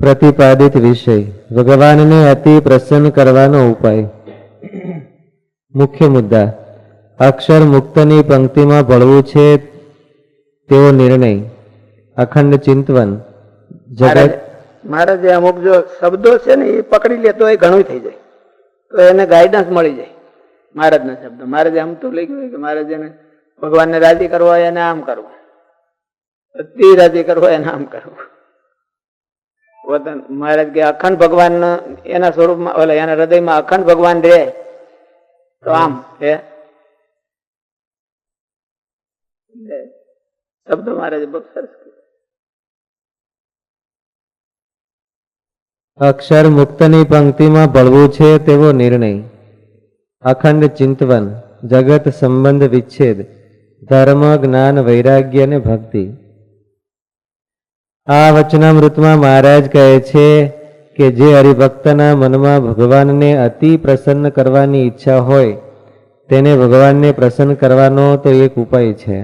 પ્રતિપાદિત વિષય. ભગવાનને અતિ પ્રસન્ન કરવાનો ઉપાય. મુખ્ય મુદ્દા. અક્ષર મુક્તની પંક્તિમાં ભળવું છે તેવો નિર્ણય. અખંડ ચિંતવન. જગત મારા જે અમુક જો શબ્દો છે ને એ પકડી લે તો એ ઘણું થઈ જાય. તો એને ગાઈડન્સ મળી જાય. મહારાજના શબ્દો. મારે જે આમ તો લઈ ગયું કે મારે જેને ભગવાનને રાજી કરવો એને આમ કરવું. અતિ રાજી કરવો એને આમ કરવું. મહારાજ કે અખંડ ભગવાન એના સ્વરૂપમાં, ઓલા એના હૃદયમાં અખંડ ભગવાન રહે. તો આમ હે. શબ્દ મહારાજ સરસ અક્ષર મુક્તની પંક્તિમાં ભળવું છે તેવો નિર્ણય. અખંડ ચિંતવન, જગત સંબંધ વિચ્છેદ, ધર્મ, જ્ઞાન, વૈરાગ્ય અને ભક્તિ. આ વચનામૃતમાં મહારાજ કહે છે કે જે હરિભક્તના મનમાં ભગવાનને અતિ પ્રસન્ન કરવાની ઈચ્છા હોય, તેને ભગવાનને પ્રસન્ન કરવાનો તો એક ઉપાય છે.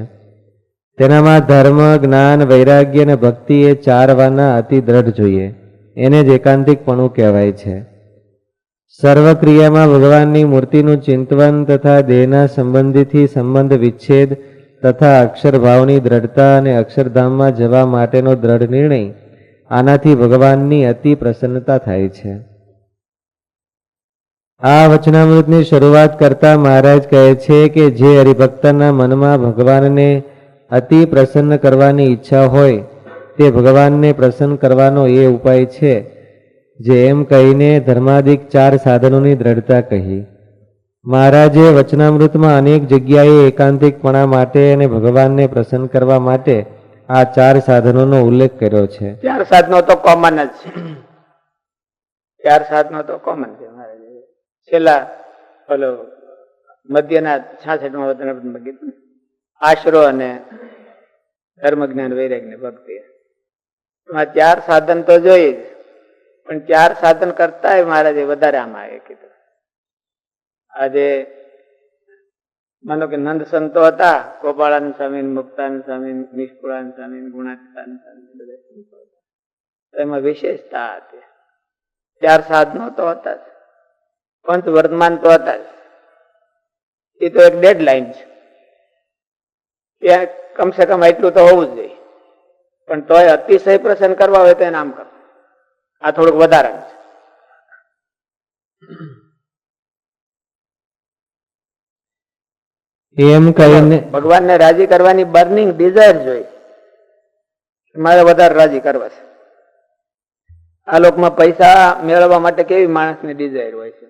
તેનામાં ધર્મ, જ્ઞાન, વૈરાગ્ય અને ભક્તિ એ ચાર વાના અતિ દ્રઢ જોઈએ. એને જ એકાંતિકપણું કહેવાય છે. સર્વક્રિયામાં ભગવાનની મૂર્તિનું ચિંતવન તથા દેહના સંબંધીથી સંબંધ વિચ્છેદ તથા અક્ષરભાવની દ્રઢતા અને અક્ષરધામમાં જવા માટેનો દ્રઢ નિર્ણય આનાથી ભગવાનની અતિ પ્રસન્નતા થાય છે. આ વચનામૃતની શરૂઆત કરતા મહારાજ કહે છે કે જે હરિભક્તના મનમાં ભગવાનને અતિ પ્રસન્ન કરવાની ઈચ્છા હોય, તે ભગવાનને પ્રસન્ન કરવાનો એ ઉપાય છે, જે એમ કહીને ધર્માદિક ચાર સાધનોની દ્રઢતા કહી. મહારાજે વચનામૃતમાં અનેક જગ્યાએ એકાંતિકપણા માટે અને ભગવાનને પ્રસન્ન કરવા માટે આ ચાર સાધનોનો ઉલ્લેખ કર્યો છે. ચાર સાધનો તો કોમન જ છે. ચાર સાધનો તો કોમન છે મહારાજે. છેલ્લા, ઓલો, મધ્યના છાસઠમાં વચન કીધું આશરો અને ધર્મ જ્ઞાન વૈરાગ્ય ભક્તિ ચાર સાધન તો જોઈએ જ. પણ ચાર સાધન કરતા મહારાજે વધારે આમાં એ કીધું. આજે માનો કે નંદ સંતો હતા, ગોપાળાન સ્વામી મુક્તાન સ્વામી નિષ્કુળાન સ્વામી ગુણાતીતાન સ્વામી બધા સંતો હતા. એમાં વિશેષતા હતી. ચાર સાધનો તો હતા જ. પંચ વર્તમાન તો હતા જ. એ તો એક ડેડ લાઈન છે. ત્યાં કમસે કમ એટલું તો હોવું જ જોઈએ. પણ તોય અતિશય પ્રસન્ન કરવા હોય તો એને આમ કરો. આ થોડુંક વધારે છે. એમ કહીને ભગવાનને રાજી કરવાની બર્નિંગ ડિઝાયર જોઈ. મારે વધારે રાજી કરવા છે. આ લોકમાં પૈસા મેળવવા માટે કેવી માણસની ડિઝાયર હોય છે?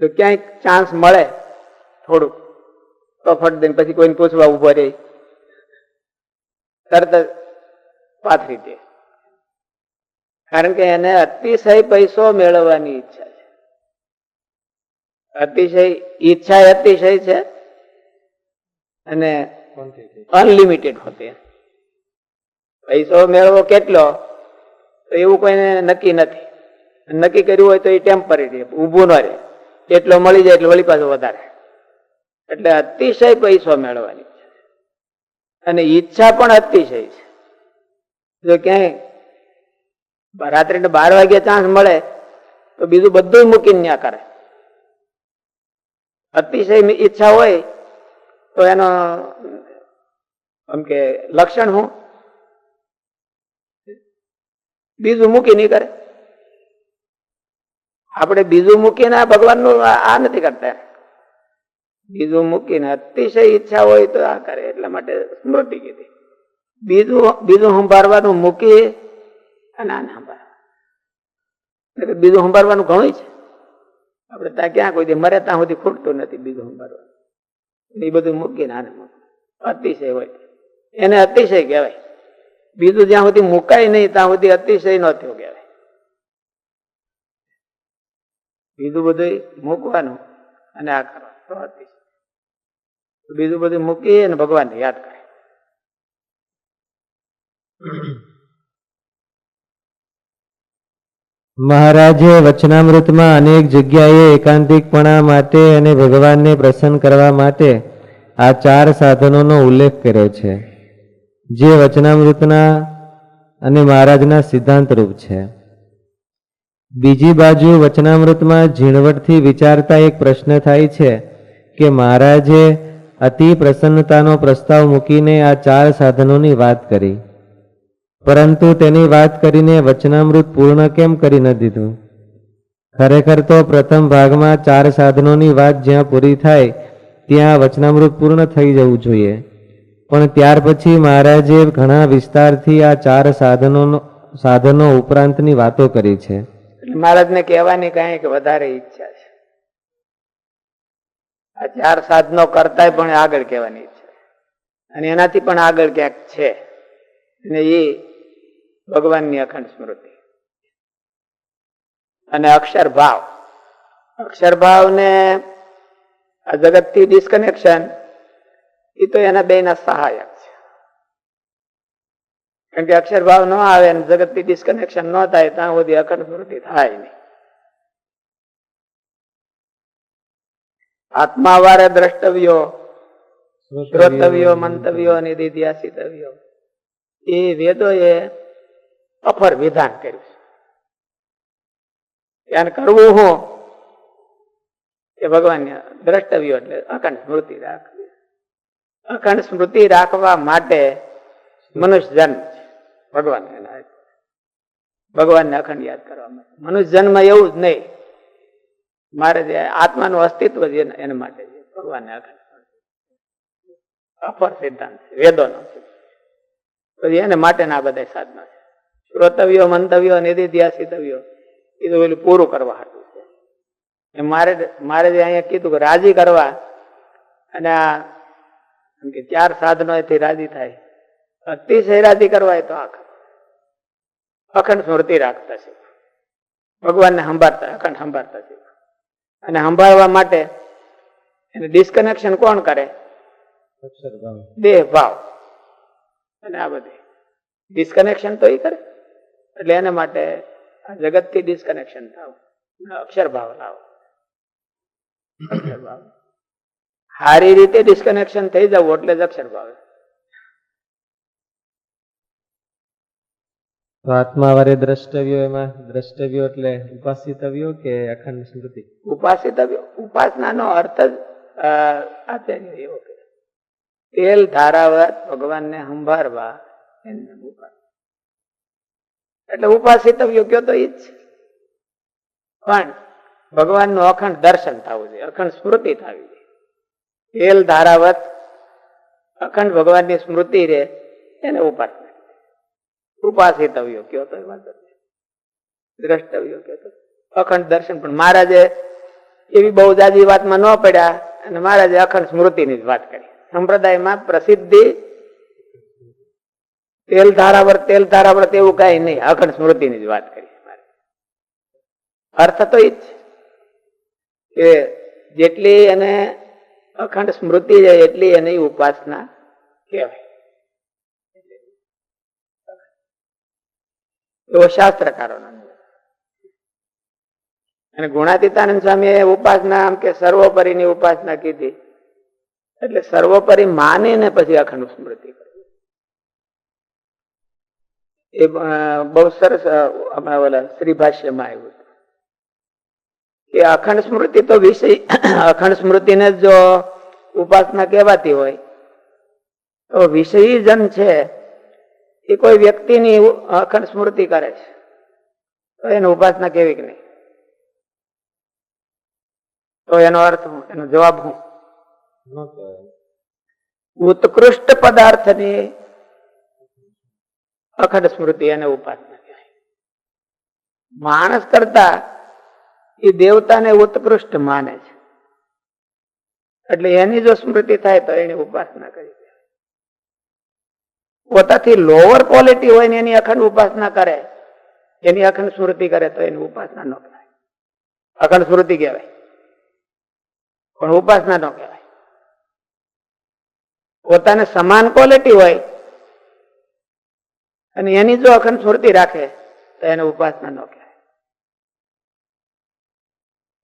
તો ક્યાંય ચાન્સ મળે થોડુંક તો ફટ દઈને પછી કોઈને પૂછવા ઊભો રહે. તરત જ પાથરી દે. કારણ કે એને અતિશય પૈસો મેળવવાની ઈચ્છા છે. અતિશય ઈચ્છા અતિશય છે. અને અનલિમિટેડ હોતે. પૈસો મેળવો કેટલો? તો એવું કોઈને નક્કી નથી. નક્કી કર્યું હોય તો એ ટેમ્પરરી ઊભું ન રહે. એટલો મળી જાય એટલે વળી પાછો વધારે. એટલે અતિશય પૈસો મેળવવાની છે. અને ઈચ્છા પણ અતિશય છે. જો ક્યાંય રાત્રે બાર વાગ્યા ચાન્સ મળે તો બીજું બધું મૂકીને ન્યા કરે. અતિશય ઈચ્છા હોય તો એનો એમ કે લક્ષણ હું? બીજું મૂકી નહીં કરે. આપણે બીજું મૂકીને આ ભગવાનનું આ નથી કરતા. બીજું મૂકીને અતિશય ઈચ્છા હોય તો આ કરે, એટલા માટે સ્મૃતિ કીધી. બીજું બીજું સંભાળવાનું મૂકી અને આને સંભાળવા બીજું સંભાળવાનું ઘણું છે. આપણે ત્યાં ક્યાં કોઈ મરે ત્યાં સુધી ખૂટતું નથી બીજું સંભાળવાનું. એ બધું મૂકીને હારે અતિશય હોય. એને અતિશય કહેવાય. બીજું જ્યાં સુધી મુકાય નહીં, ત્યાં સુધી અતિશય ન કહેવાય. બીજું બધું મૂકવાનું અને આ કરવાનું તો અતિશય. બીજું બધું મૂકી અને ભગવાનને યાદ કરે. મહારાજે વચનામૃતમાં અનેક જગ્યાએ એકાંતિકપણા માટે અને ભગવાનને પ્રસન્ન કરવા માટે આ ચાર સાધનોનો ઉલ્લેખ કર્યો છે, જે વચનામૃતના અને મહારાજના સિદ્ધાંત રૂપ છે. બીજી બાજુ વચનામૃતમાં ઝીણવટથી વિચારતા એક પ્રશ્ન થાય છે કે મહારાજે અતિ પ્રસન્નતાનો પ્રસ્તાવ મૂકીને આ ચાર સાધનોની વાત કરી. પરંતુ તેની વાત કરીને વચનામૃત પૂર્ણ કેમ કરી ન દીધું? ખરેખર તો પ્રથમ ભાગમાં ચાર સાધનોની વાત જ્યાં પૂરી થાય, ત્યાં વચનામૃત પૂર્ણ થઈ જવું જોઈએ. પણ ત્યાર પછી મહારાજે ઘણા વિસ્તારથી આ ચાર સાધનો સાધનો ઉપરાંતની વાતો કરી છે. મહારાજને કહેવાની કાંઈક વધારે ઈચ્છા છે. આ ચાર સાધનો કરતા પણ આગળ કહેવાની ઈચ્છા અને એનાથી પણ આગળ ક્યાંક છે. અને એ ભગવાનની અખંડ સ્મૃતિ. અને અક્ષર ભાવ અક્ષર ભાવને આ જગતથી ડિસ્કનેક્શન એ તો એના બેના સહાયક છે. કારણ કે અક્ષર ભાવ ન આવે અને જગતથી ડિસ્કનેક્શન ન થાય ત્યાં સુધી અખંડ સ્મૃતિ થાય નહીં. આત્મા વારે દ્રષ્ટવ્યો શ્રોતવ્યો મંતવ્યો. અને દિધ્યાસિતવ્યો એ વેદોએ અફર વિધાન કર્યું ધ્યાન કરવું હું એ ભગવાન દ્રષ્ટવ્યો એટલે અખંડ સ્મૃતિ રાખવી. અખંડ સ્મૃતિ રાખવા માટે મનુષ્ય જન્મ છે ભગવાન એના ભગવાનને અખંડ યાદ કરવા માટે. મનુષ્ય જન્મ એવું જ નહીં. મારે જે આત્માનું અસ્તિત્વ છે એના- માટે છે. ભગવાનને અખંડ. અપર સિદ્ધાંત છે, વેદોનો પછી એને માટેના બધા સાધનો છે. શ્રોતવ્યો મંતવ્યો નિધિધ્યાસિતવ્યો એ તો પેલું પૂરું કરવા હતું એ મારે મારે જે અહીંયા કીધું કે રાજી કરવા અને આ કે ચાર સાધનો એથી રાજી થાય. અતિશય રાજી કરવા તો આ અખંડ સ્મૃતિ રાખતા છે ભગવાનને સંભાળતા અખંડ સંભાળતા છે અને સંભાળવા માટે એને ડિસ્કનેક્શન કોણ કરે? દેહ ભાવ. અને આ બધી. ડિસ્કનેક્શન તો એ કરે. એટલે એને માટે જગતથી ડિસ્કનેક્શન થાવ. અક્ષર ભાવ લાવો. અક્ષર ભાવ સારી રીતે ડિસ્કનેક્શન થઈ જવું એટલે જ અક્ષર ભાવ તો આત્માવારે દ્રષ્ટવ્યો એમાં દ્રષ્ટવ્યો એટલે ઉપાસિતવ્યો કે અખંડ સ્મૃતિ? ઉપાસિતવ્યો. ઉપાસનાનો અર્થ જ આચાર્ય એવો કે તેલ ધારાવત ભગવાનને સંભાળવા એને ઉપાસના એટલે ઉપાસિતવ્ય કયો તો ઈ જ છે. પણ ભગવાનનું અખંડ દર્શન થવું જોઈએ, અખંડ સ્મૃતિ થવી જોઈએ. તેલ ધારાવત અખંડ ભગવાનની સ્મૃતિ રે એને ઉપાસના ઉપાસિતવ્યો કયો તો એ વાંધો. દ્રષ્ટવ્યો કયો અખંડ દર્શન, પણ મહારાજે એવી બહુ જાજી વાતમાં ન પડ્યા અને મહારાજે અખંડ સ્મૃતિની જ વાત કરી. સંપ્રદાયમાં પ્રસિદ્ધિ તેલ ધારાવર તેલ ધારાવર તેવું કઈ નહીં. અખંડ સ્મૃતિની જ વાત કરી અર્થ તો ઈ જ કે જેટલી એને અખંડ સ્મૃતિ છે, એટલી એની ઉપાસના કહેવાય. એવો શાસ્ત્રકારોનો. અને ગુણાતીતાનંદ સ્વામી ઉપાસના આમ કે સર્વોપરીની ઉપાસના કીધી. એટલે સર્વોપરી માનીને પછી અખંડ સ્મૃતિ કરવી એ બહુ સરસ હમણાં ઓલા શ્રી ભાષ્યમાં આવ્યું કે અખંડ સ્મૃતિ તો વિષય અખંડ સ્મૃતિને જો ઉપાસના કહેવાતી હોય તો વિષયી જન છે એ કોઈ વ્યક્તિની અખંડ સ્મૃતિ કરે છે. તો એની ઉપાસના કેવી કે નહીં? તો એનો અર્થ હું એનો જવાબ હું. ઉત્કૃષ્ટ પદાર્થની અખંડ સ્મૃતિ અને ઉપાસના કહેવાય. માણસ કરતા એ દેવતાને ઉત્કૃષ્ટ માને છે. એટલે એની જો સ્મૃતિ થાય તો એની ઉપાસના કરી પોતાથી લોઅર ક્વોલિટી હોય ને એની અખંડ ઉપાસના કરે, એની અખંડ સ્મૃતિ કરે તો એની ઉપાસના ન કહેવાય અખંડ સ્મૃતિ કહેવાય. પણ ઉપાસના ન કહેવાય. પોતાને સમાન ક્વોલિટી હોય અને એની જો અખંડ સ્મૃતિ રાખે, તો એને ઉપાસના ન કહેવાય.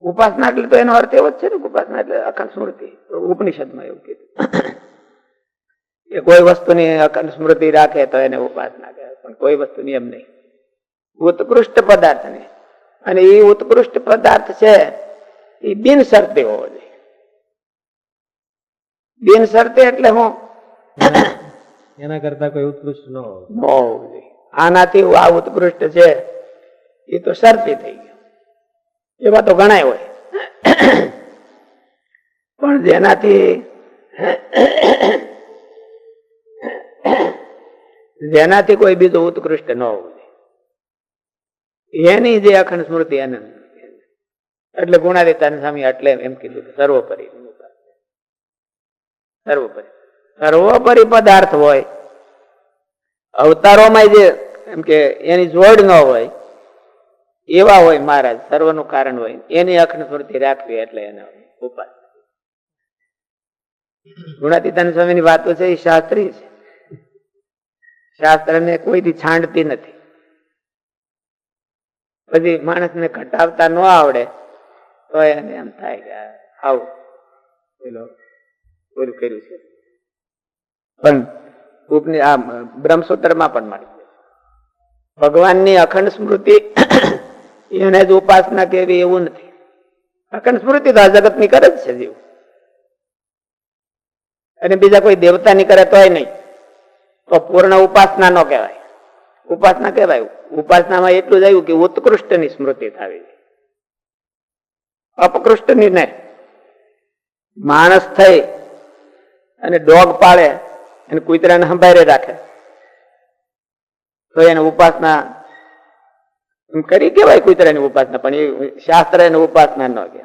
ઉપાસના એટલે તો એનો અર્થ એવો જ છે ને, ઉપાસના એટલે અખંડ સ્મૃતિ. ઉપનિષદમાં એવું કીધું. કે કોઈ વસ્તુની અખંડ સ્મૃતિ રાખે તો એને ઉપાસના કહેવાય, પણ કોઈ વસ્તુની એમ નહીં. ઉત્કૃષ્ટ પદાર્થની. અને એ ઉત્કૃષ્ટ પદાર્થ છે એ બિન શરતી હોવો જોઈએ. બિન શરતી એટલે હું એના કરતા કોઈ ઉત્કૃષ્ટ ન હોવું જોઈએ. આનાથી આ ઉત્કૃષ્ટ છે એ તો શરતી થઈ ગયું. એવા તો ઘણા હોય. પણ જેનાથી જેનાથી કોઈ બીજું ઉત્કૃષ્ટ ન હોવું એની જે અખંડ સ્મૃતિ એને એટલે ગુણાદિતાની સામે એટલે એમ કીધું સર્વોપરી. સર્વોપરી. સર્વોપરી પદાર્થ હોય. અવતારોમાં જે એમ કે એની જોડ ન હોય, એવા હોય મહારાજ, સર્વનું કારણ હોય. એની અખંડ સ્મૃતિ રાખવી એટલે એને ઉપાસ ગુણાતીતાન સ્વામીની વાતો છે, એ શાસ્ત્રી છે. શાસ્ત્રને કોઈથી છાંડતી નથી. પછી માણસને ઘટાવતા ન આવડે, તો એને એમ થાય કે આવું, પેલો પૂરું કર્યું છે. પણ આ બ્રહ્મસૂત્રમાં પણ મળી ભગવાનની અખંડ સ્મૃતિ એને જ ઉપાસના કેવી એવું નથી. અખંડ સ્મૃતિ તો આ જગતની કરે જ છે જીવ. અને બીજા કોઈ દેવતાની કરે તોય નહીં. તો પૂર્ણ ઉપાસના ન કહેવાય. ઉપાસના કહેવાય. ઉપાસનામાં એટલું જ આવ્યું કે ઉત્કૃષ્ટની સ્મૃતિ થવી અપકૃષ્ટની નહીં. માણસ થઈ અને ડોગ પાળે અને કુતરાને સંભાળે રાખે. તો એને ઉપાસના કરી કેવાય કુતરાની ઉપાસના, પણ એ શાસ્ત્ર એને ઉપાસના ન કે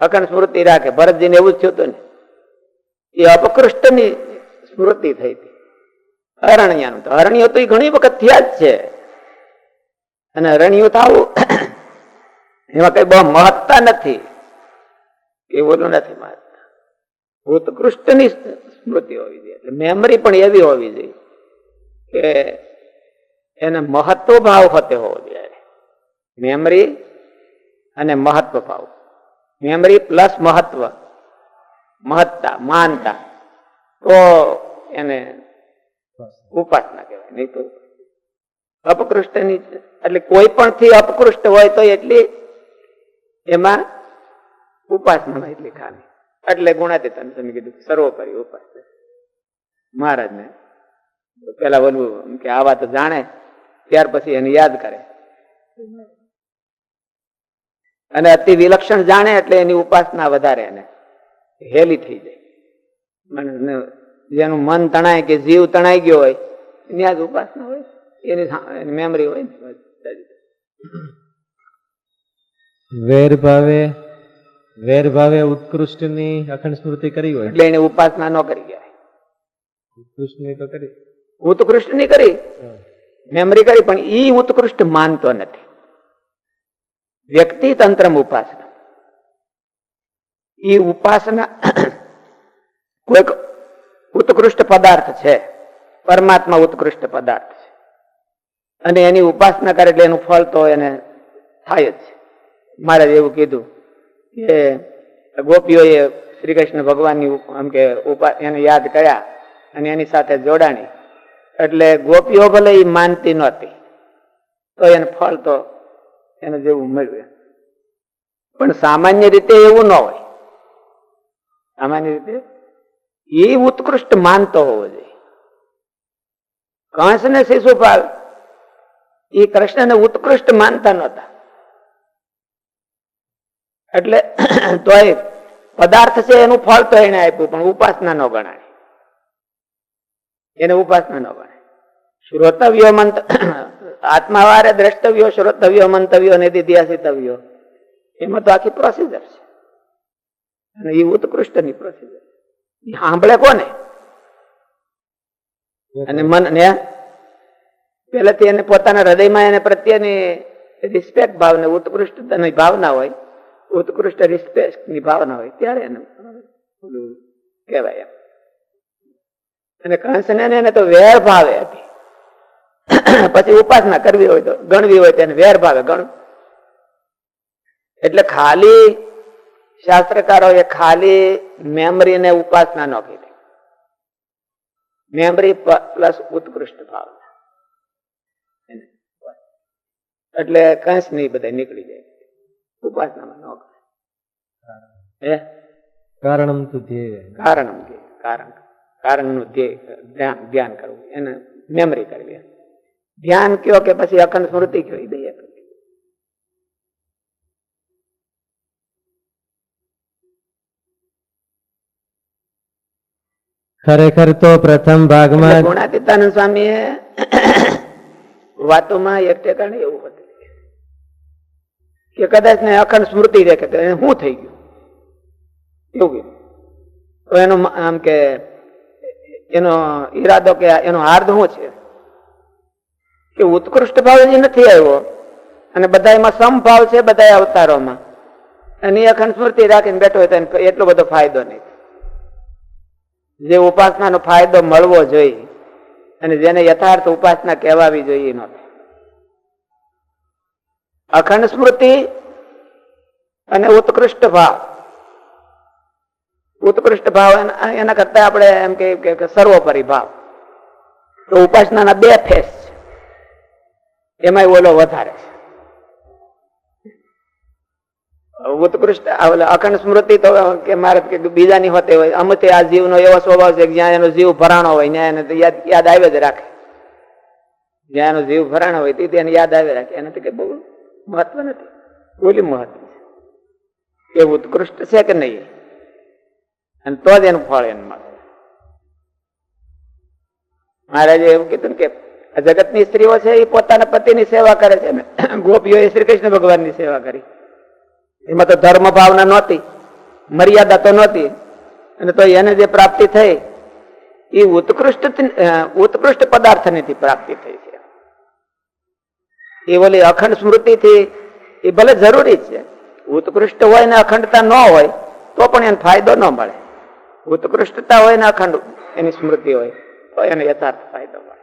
અખંડ સ્મૃતિ રાખે. ભરતજીને એવું જ થયું હતું ને, એ અપકૃષ્ટની સ્મૃતિ થઈ હતી. અરણ્યાનું તો અરણ્યો તો એ ઘણી વખત થયા જ છે. અને અરણ્યું થવું એમાં કઈ બહુ મહત્તા નથી. એ ઓલું નથી મહત્તા. ઉત્કૃષ્ટની સ્મૃતિ હોવી જોઈએ એટલે મેમરી પણ એવી હોવી જોઈએ કે એને મહત્વ ભાવ હોતે હોવો જોઈએ. મેમરી અને મહત્વ ભાવ. મેમરી પ્લસ મહત્વ, મહત્તા, માનતા. તો એને ઉપાસના કહેવાય, નહીં તો અપકૃષ્ટની એટલે કોઈ પણ થી અપકૃષ્ટ હોય તો એટલી એમાં ઉપાસનામાં એટલી ખામી. એટલે ગુણાતીતાન તમે કીધું સર્વોપરી ઉપાસના. મહારાજને. પેલા બોલવું કે આવા તો જાણે ત્યાર પછી એને યાદ કરે. અને અતિ વિલક્ષણ જાણે એટલે એની ઉપાસના વધારે એને. હેલી થઈ જાય. જેનું મન તણાય કે જીવ તણાઈ ગયો હોય એની આજ ઉપાસના હોય. એની મેમરી હોય વેર ભાવે વેર ભાવે ઉત્કૃષ્ટની અખંડ સ્મૃતિ કરી હોય. એટલે એને ઉપાસના ન કરી ગયા. ઉત્કૃષ્ટની કરી. મેમરી કરી પણ ઈ ઉત્કૃષ્ટ માનતો નથી. વ્યક્તિ તંત્ર ઉપાસના. ઈ ઉપાસના કોઈક ઉત્કૃષ્ટ પદાર્થ છે. પરમાત્મા ઉત્કૃષ્ટ પદાર્થ છે. અને એની ઉપાસના કરે એટલે એનું ફળ તો એને થાય જ છે. મારે એવું કીધું કે ગોપીઓએ શ્રી કૃષ્ણ ભગવાનની આમ કે ઉપા એને યાદ કર્યા. અને એની સાથે જોડાણી. એટલે ગોપીઓ ભલે એ માનતી નહોતી, તો એને ફળ તો એને જેવું મળ્યું પણ સામાન્ય રીતે એવું ન હોય. સામાન્ય રીતે એ ઉત્કૃષ્ટ માનતો હોવો જોઈએ. કંસ ને શિશુપાલ એ કૃષ્ણને ઉત્કૃષ્ટ માનતા નહોતા. એટલે તોય પદાર્થ છે એનું ફળ તો એને આપ્યું, પણ ઉપાસના ન ગણાય. એને ઉપાસના ન ગણે શ્રોતવ્યો મંત, આત્માવારે દ્રષ્ટવ્યો, શ્રોતવ્યો મંતવ્યો અને દિધ્યાસિતવ્યો. એમાં તો આખી પ્રોસીજર છે. અને એ ઉત્કૃષ્ટની ની પ્રોસીજર સાંભળે કોને? અને મન, ને પેલાથી એને પોતાના હૃદયમાં એને પ્રત્યેની રિસ્પેક્ટ ભાવને, ઉત્કૃષ્ટતાની ભાવના હોય, ઉત્કૃષ્ટ રિસ્પેક્ટની ભાવના હોય, ત્યારે એને કહેવાય એમ. અને કંસને એને તો વેર ભાવે હતી. પછી ઉપાસના કરવી હોય તો ગણવી હોય તો એને વેર ભાવે ગણ. એટલે ખાલી શાસ્ત્રકારોએ ખાલી મેમરીને ઉપાસના ન કીધી મેમરી પ્લસ ઉત્કૃષ્ટ ભાવ એટલે કંસની બધા નીકળી જાય. ઉપાસનામાં ન કરે. કારણમ તુ ધ્યેય. કે કારણ કારણનું ધ્યાન ધ્યાન કરવું. એને મેમરી કરવી. ધ્યાન કયો કે પછી અખંડ સ્મૃતિ કયો? એ દઈએ ખરેખર તો પ્રથમ ભાગમાં ગુણાતીતાનંદ સ્વામીએ વાતોમાં એક ટેકાણે એવું હતું કે કદાચ ને અખંડ સ્મૃતિ રેખે કે શું થઈ ગયું? એવું તો એનો આમ કે એનો ઈરાદો કે એનો હાર્દ શું છે? કે ઉત્કૃષ્ટ ભાવ હજી નથી આવ્યો. અને બધા એમાં સમભાવ છે બધા અવતારોમાં. અને એ અખંડ સ્મૃતિ રાખીને બેઠો હોય તો એટલો બધો ફાયદો નહીં જે ઉપાસનાનો ફાયદો મળવો જોઈએ અને જેને યથાર્થ ઉપાસના કહેવાવી જોઈએ એનો અખંડ સ્મૃતિ અને ઉત્કૃષ્ટ ભાવ. ઉત્કૃષ્ટ ભાવ એના- કરતા આપણે એમ કે સર્વોપરી ભાવ. તો ઉપાસનાના બે ફેસ છે. એમાંય ઓલો વધારે છે. ઉત્કૃષ્ટ અખંડ સ્મૃતિ તો કે મારે કે બીજાની હોતી હોય. અમતે આ જીવનો એવો સ્વભાવ છે કે જ્યાં એનો જીવ ભરાણો હોય, ત્યાં એને યાદ આવે જ રાખે. જ્યાં એનો જીવ ભરાણો હોય, તે એને યાદ આવે રાખે. એને તો કે બહુ મહત્વ નથી. બોલી મહત્વ છે. એ ઉત્કૃષ્ટ છે કે નહીં? અને તો જ એનું ફળ એને મળે. મહારાજે એવું કીધું કે જગતની સ્ત્રીઓ છે એ પોતાના પતિની સેવા કરે છે. ગોપીઓએ શ્રી કૃષ્ણ ભગવાનની સેવા કરી. એમાં તો ધર્મ ભાવના નહોતી, મર્યાદા તો નહોતી. અને તો એને જે પ્રાપ્તિ થઈ, એ ઉત્કૃષ્ટ ઉત્કૃષ્ટ પદાર્થની પ્રાપ્તિ થઈ છે. એ ઓલી અખંડ સ્મૃતિથી એ ભલે જરૂરી છે. ઉત્કૃષ્ટ હોય ને અખંડતા ન હોય, તો પણ એને ફાયદો ન મળે. ઉત્કૃષ્ટતા હોય ને અખંડ એની સ્મૃતિ હોય તો એને યથાર્થ ફાયદો મળે.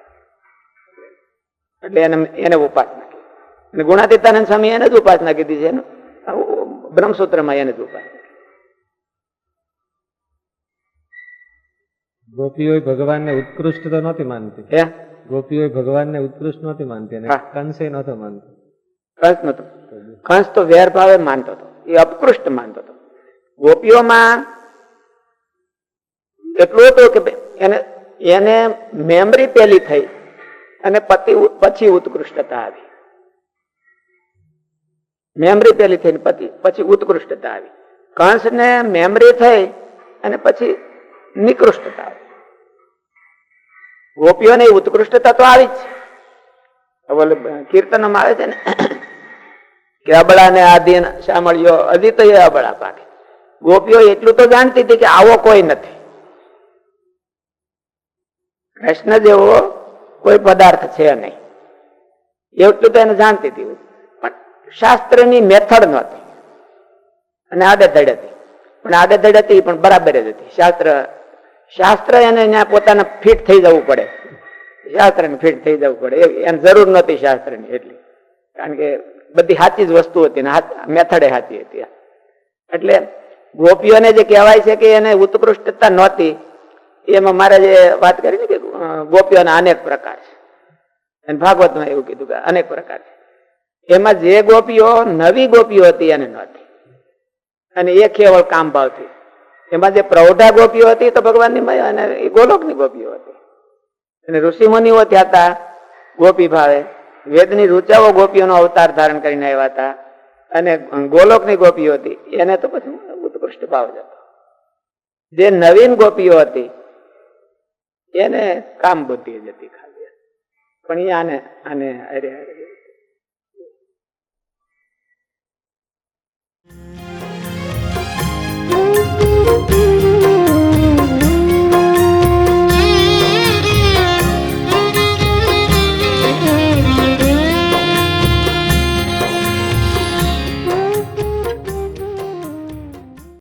એટલે એને એને ઉપાસના કીધી. અને ગુણાતીતાનંદ સ્વામી એને જ ઉપાસના કીધી છે. બ્રહ્મસૂત્રમાં એને જ ઉપાસના ગોપીઓ ભગવાનને ઉત્કૃષ્ટ તો નહોતી માનતી. હે? ગોપીઓ ભગવાનને ઉત્કૃષ્ટ નહોતી માનતી અને. કંસે નહોતો માનતો. કંસ નતો કંસ તો વેર ભાવે માનતો હતો. એ અપકૃષ્ટ માનતો હતો. ગોપીઓમાં એટલું હતો કે એને એને મેમરી પેલી થઈ અને પતિ પછી ઉત્કૃષ્ટતા આવી. મેમરી પેલી થઈ પતિ, પછી ઉત્કૃષ્ટતા આવી. કંસને મેમરી થઈ અને પછી નિકૃષ્ટતા આવી. ગોપીઓને ઉત્કૃષ્ટતા તો આવી જ છે. કીર્તનમાં આવે છે ને, કે અબળા ને આધીન સાંભળ્યો અધિત અબળા પાકે. ગોપીઓ એટલું તો જાણતી હતી કે આવો કોઈ નથી. કૃષ્ણ જેવો કોઈ પદાર્થ છે નહીં. એટલું તો એને જાણતી હતી પણ શાસ્ત્રની મેથડ નહોતી. અને આડેધડ હતી. પણ આડેધડ હતી, પણ બરાબર જ હતી. શાસ્ત્ર શાસ્ત્ર એને ત્યાં પોતાને ફિટ થઈ જવું પડે. શાસ્ત્રને ફિટ થઈ જવું પડે. એને જરૂર નહોતી શાસ્ત્રની એટલી. કારણ કે બધી સાચી જ વસ્તુ હતી ને મેથડે સાચી હતી. એટલે ગોપીઓને જે કહેવાય છે કે એને ઉત્કૃષ્ટતા નહોતી એમાં મહારાજે વાત કરી ને કે ગોપીઓના અનેક પ્રકાર છે. અને ભાગવતમાં એવું કીધું કે અનેક પ્રકાર છે. એમાં જે ગોપીઓ નવી ગોપીઓ હતી એને નહોતી. અને એ કેવળ કામ ભાવથી એમાં જે પ્રૌઢા ગોપીઓ હતી તો ભગવાનની મય, અને એ ગોલોકની ગોપીઓ હતી. અને ઋષિમુનિઓ ત્યાં હતા, ગોપી ભાવે. વેદની રૂચાઓ ગોપીઓનો અવતાર ધારણ કરીને આવ્યા હતા. અને ગોલોકની ગોપીઓ હતી. એને તો પછી ઉત્કૃષ્ટ ભાવ જ હતો. જે નવીન ગોપીઓ હતી એને કામ બધી જતી ખાલી. પણ એ આને આને અરે અરે